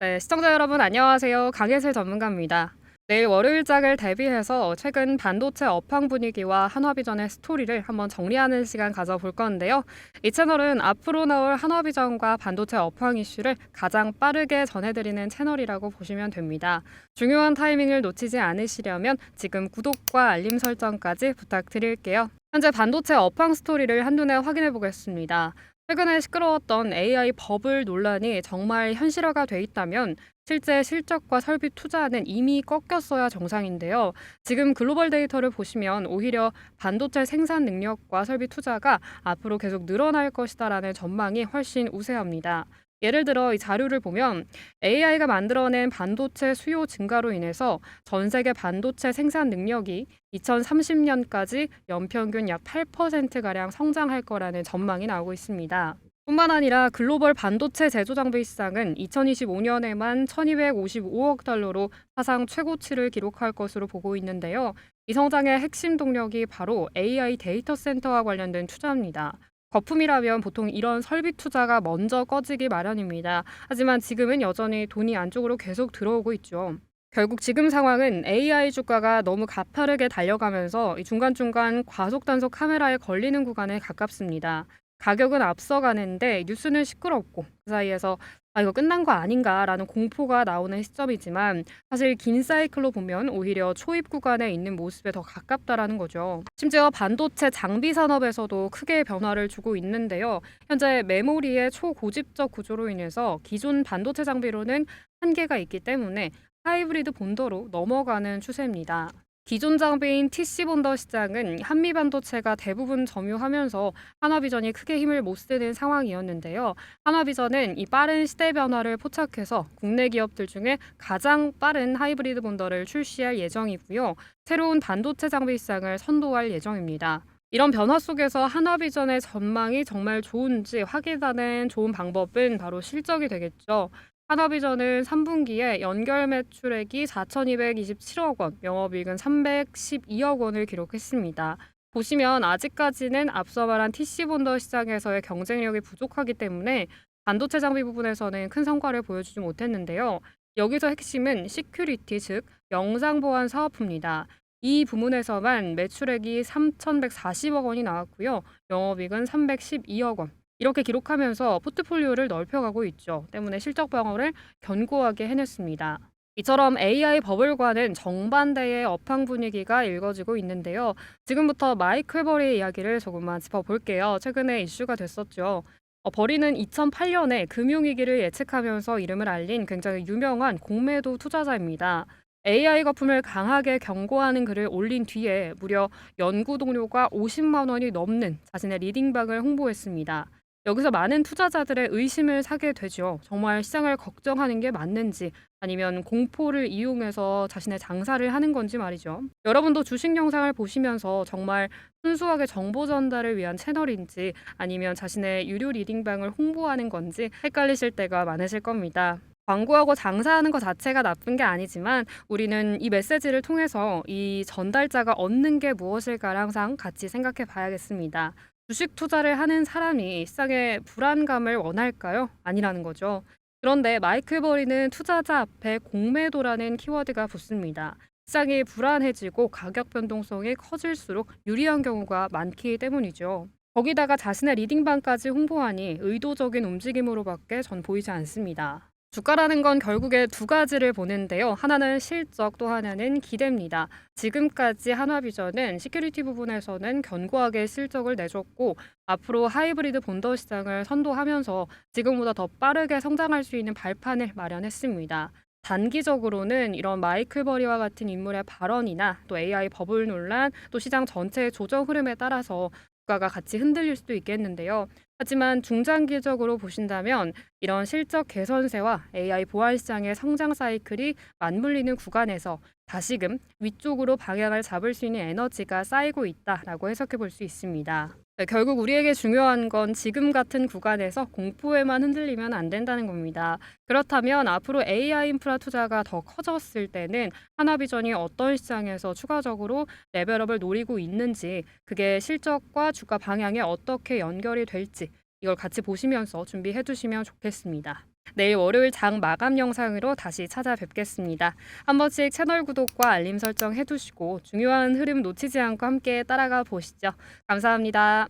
네, 시청자 여러분 안녕하세요. 강예슬 전문가입니다. 내일 월요일장을 대비해서 최근 반도체 업황 분위기와 한화비전의 스토리를 한번 정리하는 시간 가져볼 건데요. 이 채널은 앞으로 나올 한화비전과 반도체 업황 이슈를 가장 빠르게 전해드리는 채널이라고 보시면 됩니다. 중요한 타이밍을 놓치지 않으시려면 지금 구독과 알림 설정까지 부탁드릴게요. 현재 반도체 업황 스토리를 한눈에 확인해 보겠습니다. 최근에 시끄러웠던 AI 버블 논란이 정말 현실화가 돼 있다면 실제 실적과 설비 투자는 이미 꺾였어야 정상인데요. 지금 글로벌 데이터를 보시면 오히려 반도체 생산 능력과 설비 투자가 앞으로 계속 늘어날 것이다라는 전망이 훨씬 우세합니다. 예를 들어 이 자료를 보면 AI가 만들어낸 반도체 수요 증가로 인해서 전 세계 반도체 생산 능력이 2030년까지 연평균 약 8%가량 성장할 거라는 전망이 나오고 있습니다. 뿐만 아니라 글로벌 반도체 제조 장비 시장은 2025년에만 1255억 달러로 사상 최고치를 기록할 것으로 보고 있는데요. 이 성장의 핵심 동력이 바로 AI 데이터 센터와 관련된 투자입니다. 거품이라면 보통 이런 설비 투자가 먼저 꺼지기 마련입니다. 하지만 지금은 여전히 돈이 안쪽으로 계속 들어오고 있죠. 결국 지금 상황은 AI 주가가 너무 가파르게 달려가면서 이 중간중간 과속 단속 카메라에 걸리는 구간에 가깝습니다. 가격은 앞서가는데 뉴스는 시끄럽고 그 사이에서 아 이거 끝난 거 아닌가라는 공포가 나오는 시점이지만 사실 긴 사이클로 보면 오히려 초입 구간에 있는 모습에 더 가깝다라는 거죠. 심지어 반도체 장비 산업에서도 크게 변화를 주고 있는데요. 현재 메모리의 초고집적 구조로 인해서 기존 반도체 장비로는 한계가 있기 때문에 하이브리드 본더로 넘어가는 추세입니다. 기존 장비인 TC 본더 시장은 한미 반도체가 대부분 점유하면서 한화비전이 크게 힘을 못 쓰는 상황이었는데요. 한화비전은 이 빠른 시대 변화를 포착해서 국내 기업들 중에 가장 빠른 하이브리드 본더를 출시할 예정이고요. 새로운 반도체 장비 시장을 선도할 예정입니다. 이런 변화 속에서 한화비전의 전망이 정말 좋은지 확인하는 좋은 방법은 바로 실적이 되겠죠. 한화비전은 3분기에 연결 매출액이 4,227억 원, 영업이익은 312억 원을 기록했습니다. 보시면 아직까지는 앞서 말한 TC 본더 시장에서의 경쟁력이 부족하기 때문에 반도체 장비 부분에서는 큰 성과를 보여주지 못했는데요. 여기서 핵심은 시큐리티 즉 영상 보안 사업부입니다. 이 부문에서만 매출액이 3,140억 원이 나왔고요. 영업이익은 312억 원. 이렇게 기록하면서 포트폴리오를 넓혀가고 있죠. 때문에 실적 방어를 견고하게 해냈습니다. 이처럼 AI 버블과는 정반대의 업황 분위기가 일궈지고 있는데요. 지금부터 마이클 버리의 이야기를 조금만 짚어볼게요. 최근에 이슈가 됐었죠. 어, 버리는 2008년에 금융위기를 예측하면서 이름을 알린 굉장히 유명한 공매도 투자자입니다. AI 거품을 강하게 경고하는 글을 올린 뒤에 무려 연구 동료가 50만 원이 넘는 자신의 리딩방을 홍보했습니다. 여기서 많은 투자자들의 의심을 사게 되죠. 정말 시장을 걱정하는 게 맞는지 아니면 공포를 이용해서 자신의 장사를 하는 건지 말이죠. 여러분도 주식 영상을 보시면서 정말 순수하게 정보 전달을 위한 채널인지 아니면 자신의 유료 리딩방을 홍보하는 건지 헷갈리실 때가 많으실 겁니다. 광고하고 장사하는 것 자체가 나쁜 게 아니지만 우리는 이 메시지를 통해서 이 전달자가 얻는 게 무엇일까를 항상 같이 생각해 봐야겠습니다. 주식 투자를 하는 사람이 시장의 불안감을 원할까요? 아니라는 거죠. 그런데 마이클 버리는 투자자 앞에 공매도라는 키워드가 붙습니다. 시장이 불안해지고 가격 변동성이 커질수록 유리한 경우가 많기 때문이죠. 거기다가 자신의 리딩방까지 홍보하니 의도적인 움직임으로밖에 전 보이지 않습니다. 주가라는 건 결국에 두 가지를 보는데요. 하나는 실적, 또 하나는 기대입니다. 지금까지 한화비전은 시큐리티 부분에서는 견고하게 실적을 내줬고 앞으로 하이브리드 본더 시장을 선도하면서 지금보다 더 빠르게 성장할 수 있는 발판을 마련했습니다. 단기적으로는 이런 마이클 버리와 같은 인물의 발언이나 또 AI 버블 논란, 또 시장 전체의 조정 흐름에 따라서 주가가 같이 흔들릴 수도 있겠는데요. 하지만 중장기적으로 보신다면 이런 실적 개선세와 AI 보안 시장의 성장 사이클이 맞물리는 구간에서 다시금 위쪽으로 방향을 잡을 수 있는 에너지가 쌓이고 있다라고 해석해 볼 수 있습니다. 네, 결국 우리에게 중요한 건 지금 같은 구간에서 공포에만 흔들리면 안 된다는 겁니다. 그렇다면 앞으로 AI 인프라 투자가 더 커졌을 때는 하나비전이 어떤 시장에서 추가적으로 레벨업을 노리고 있는지 그게 실적과 주가 방향에 어떻게 연결이 될지 이걸 같이 보시면서 준비해 두시면 좋겠습니다. 내일 월요일 장 마감 영상으로 다시 찾아뵙겠습니다. 한 번씩 채널 구독과 알림 설정 해두시고 중요한 흐름 놓치지 않고 함께 따라가 보시죠. 감사합니다.